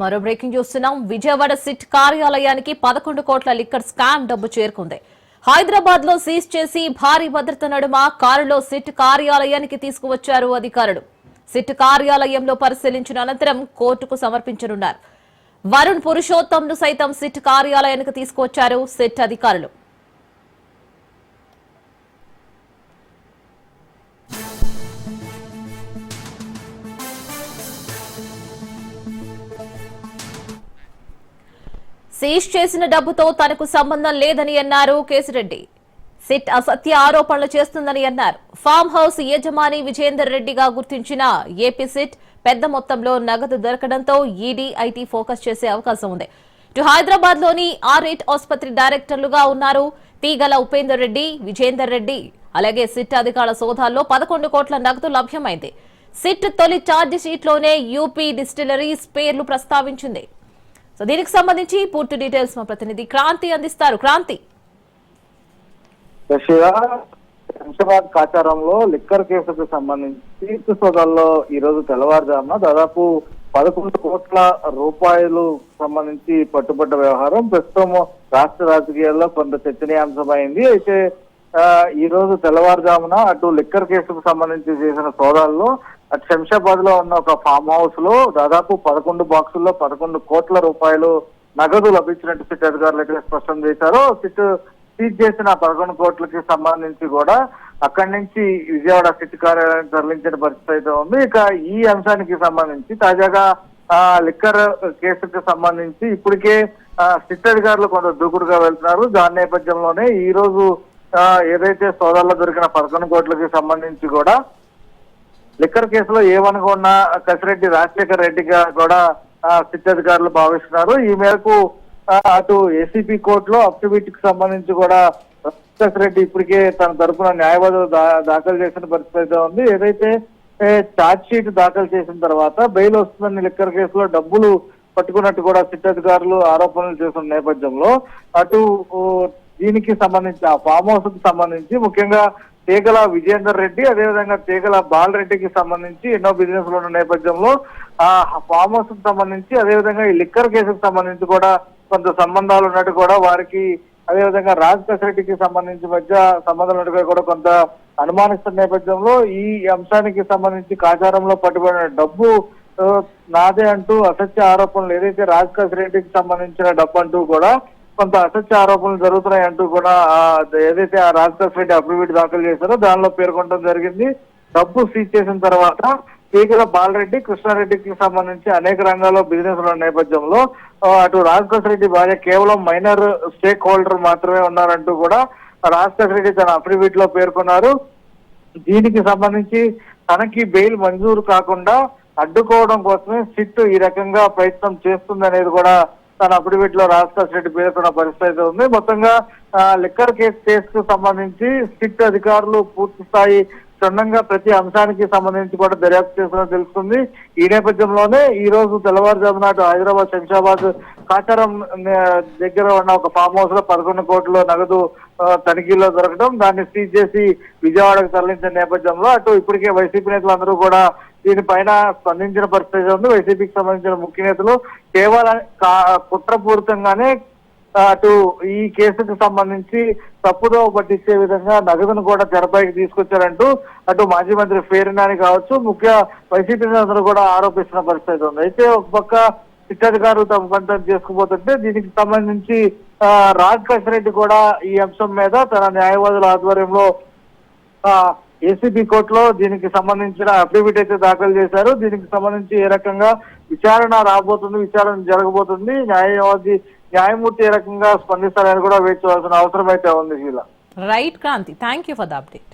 మరో బ్రేకింగ్ చూస్తున్నాం విజయవాడ సిట్ కార్యాలయానికి పదకొండు కోట్ల లిక్కర్ స్కామ్ డబ్బు చేరుకుంది. హైదరాబాద్లో సీజ్ చేసి భారీ భద్రత నడుమ కారులో సిట్ కార్యాలయానికి తీసుకువచ్చారు అధికారులు. సిట్ కార్యాలయంలో పరిశీలించిన అనంతరం కోర్టుకు సమర్పించనున్నారు. వరుణ్ పురుషోత్తంను సైతం సిట్ కార్యాలయానికి తీసుకువచ్చారు సిట్ అధికారులు. సీజ్ చేసిన డబ్బుతో తనకు సంబంధం లేదని అన్నారు కేసిరెడ్డి. సిట్ అసత్య ఆరోపణలు చేస్తుందని అన్నారు. ఫామ్ హౌస్ యజమాని విజేందర్ రెడ్డిగా గుర్తించిన ఏపీ సిట్ పెద్ద మొత్తంలో నగదు దొరకడంతో ఈడీ ఐటీ ఫోకస్ చేసే అవకాశం ఉంది. ఇటు హైదరాబాద్లోని ఆర్ ఎయిట్ ఆసుపత్రి డైరెక్టర్లుగా ఉన్నారు తీగల ఉపేందర్ రెడ్డి విజేందర్ రెడ్డి. అలాగే సిట్ అధికారుల సోదాల్లో పదకొండు కోట్ల నగదు లభ్యమైంది. సిట్ తొలి ఛార్జ్ షీట్లోనే యూపీ డిస్టిలరీస్ పేర్లు ప్రస్తావించింది. సో దీనికి సంబంధించి పూర్తి డీటెయిల్స్ మా ప్రతినిధి క్రాంతి అందిస్తారు. క్రాంతి. శంషాబాద్ కాచారంలో లిక్కర్ కేసుకు సంబంధించి తీర్పు సోదాల్లో ఈ రోజు తెల్లవారుజామున దాదాపు పదకొండు కోట్ల రూపాయలు సంబంధించి పట్టుబడ్డ వ్యవహారం ప్రస్తుతం రాష్ట్ర రాజకీయాల్లో కొంత చర్చనీయాంశమైంది. అయితే ఈ రోజు తెల్లవారుజామున అటు లిక్కర్ కేసుకు సంబంధించి చేసిన సోదాల్లో శంషాబాద్లో ఉన్న ఒక ఫామ్ హౌస్లో దాదాపు పదకొండు బాక్సుల్లో పదకొండు కోట్ల రూపాయలు నగదు లభించినట్టు సిట్ అధికారులు అయితే స్పష్టం చేశారు. సిట్ సీజ్ చేసిన పదకొండు కోట్లకి సంబంధించి కూడా అక్కడి నుంచి విజయవాడ సిట్ కార్యాలయం తరలించిన పరిస్థితి అయితే ఉంది. ఇక ఈ అంశానికి సంబంధించి తాజాగా ఆ లిక్కర్ కేసుకి సంబంధించి ఇప్పటికే సిట్ అధికారులు కొంత దూకుడుగా వెళ్తున్నారు. దాని నేపథ్యంలోనే ఈ రోజు ఏదైతే సోదాల్లో దొరికిన పదకొండు కోట్లకి సంబంధించి కూడా లిక్కర్ కేసులో ఏమనుకున్నా కసిరెడ్డి రాజశేఖర్ రెడ్డిగా కూడా సిట్ అధికారులు భావిస్తున్నారు. ఈ మేరకు అటు ఏసీపీ కోర్టులో అఫిడవిట్కి సంబంధించి కూడా కసిరెడ్డి ఇప్పటికే తన తరపున న్యాయవాదులు దా- దాఖలు చేసిన పరిస్థితి ఉంది. ఏదైతే ఛార్జ్ షీట్ దాఖలు చేసిన తర్వాత బెయిల్ వస్తుందని లిక్కర్ కేసులో డబ్బులు పట్టుకున్నట్టు కూడా సిట్ అధికారులు ఆరోపణలు చేసిన నేపథ్యంలో అటు దీనికి సంబంధించి ఆ ఫామ్ హౌస్కు సంబంధించి ముఖ్యంగా తీగల విజేందర్ రెడ్డి అదేవిధంగా తీగల బాలరెడ్డికి సంబంధించి ఎన్నో బిజినెస్లో ఉన్న నేపథ్యంలో ఆ ఫామ్ హౌస్కి సంబంధించి అదేవిధంగా ఈ లిక్కర్ కేసుకు సంబంధించి కూడా కొంత సంబంధాలు ఉన్నట్టు కూడా వారికి అదేవిధంగా రాజ్ రెడ్డికి సంబంధించి మధ్య సంబంధాలు ఉన్నట్టుగా కూడా కొంత అనుమానిస్తున్న నేపథ్యంలో ఈ అంశానికి సంబంధించి కాచారంలో పట్టుబడిన డబ్బు నాదే అంటూ అసత్య ఆరోపణలు ఏదైతే రాజ్ రెడ్డికి సంబంధించిన డబ్బు అంటూ కూడా కొంత అసత్య ఆరోపణలు జరుగుతున్నాయి అంటూ కూడా ఏదైతే ఆ రాజశేఖర రెడ్డి అఫిడవిట్ దాఖలు చేశారో దానిలో పేర్కొనడం జరిగింది. డబ్బు సీజ్ చేసిన తర్వాత స్పీకర్ బాలరెడ్డి కృష్ణారెడ్డికి సంబంధించి అనేక రంగాల్లో బిజినెస్ ఉన్న నేపథ్యంలో అటు రాజశేఖర రెడ్డి భార్య కేవలం మైనర్ స్టేక్ హోల్డర్ మాత్రమే ఉన్నారంటూ కూడా రాజశేఖర రెడ్డి తన అఫిడవిట్లో పేర్కొన్నారు. దీనికి సంబంధించి తనకి బెయిల్ మంజూరు కాకుండా అడ్డుకోవడం కోసమే సిట్ ఈ రకంగా ప్రయత్నం చేస్తుందనేది కూడా తన అఫిడవిట్లో రాజకాష్ రెడ్డి పేర్కొన్న పరిస్థితి అయితే ఉంది. మొత్తంగా లిక్కర్ కేసు కేసుకు సంబంధించి సిట్ అధికారులు పూర్తి స్థాయి క్షుణ్ణంగా ప్రతి అంశానికి సంబంధించి కూడా దర్యాప్తు చేస్తున్నట్టు తెలుస్తుంది. ఈ నేపథ్యంలోనే ఈ రోజు తెల్లవారుజామునట్టు హైదరాబాద్ శంషాబాద్ కాచారం దగ్గర ఉన్న ఒక ఫామ్ హౌస్లో పదకొండు కోట్ల నగదు తనిఖీలో దొరకడం దాన్ని సీజ్ చేసి విజయవాడకు తరలించిన నేపథ్యంలో అటు ఇప్పటికే వైసీపీ నేతలందరూ కూడా దీనిపైన స్పందించిన పరిస్థితి ఉంది. వైసీపీకి సంబంధించిన ముఖ్య నేతలు కేవలం కుట్రపూరితంగానే అటు ఈ కేసుకు సంబంధించి తప్పుదో పట్టించే విధంగా నగదును కూడా తెరపైకి తీసుకొచ్చారంటూ అటు మాజీ మంత్రి ఫేరినాని కావచ్చు ముఖ్య వైసీపీ నేతలు కూడా ఆరోపిస్తున్న పరిస్థితి ఉంది. అయితే ఒక పక్క శిక్షాధికారులు తమ పంటను చేసుకుపోతుంటే దీనికి సంబంధించి ఆ, రాజ్ రెడ్డి కూడా ఈ అంశం మీద తన న్యాయవాదుల ఆధ్వర్యంలో ఏసీబీ కోర్టులో దీనికి సంబంధించిన అఫిడవిట్ అయితే దాఖలు చేశారు. దీనికి సంబంధించి ఏ రకంగా విచారణ రాబోతుంది విచారణ జరగబోతుంది న్యాయవాది న్యాయమూర్తి ఏ రకంగా స్పందిస్తారని కూడా వేచి చూడాల్సిన అవసరం అయితే ఉంది right Kranthi thank you for the update.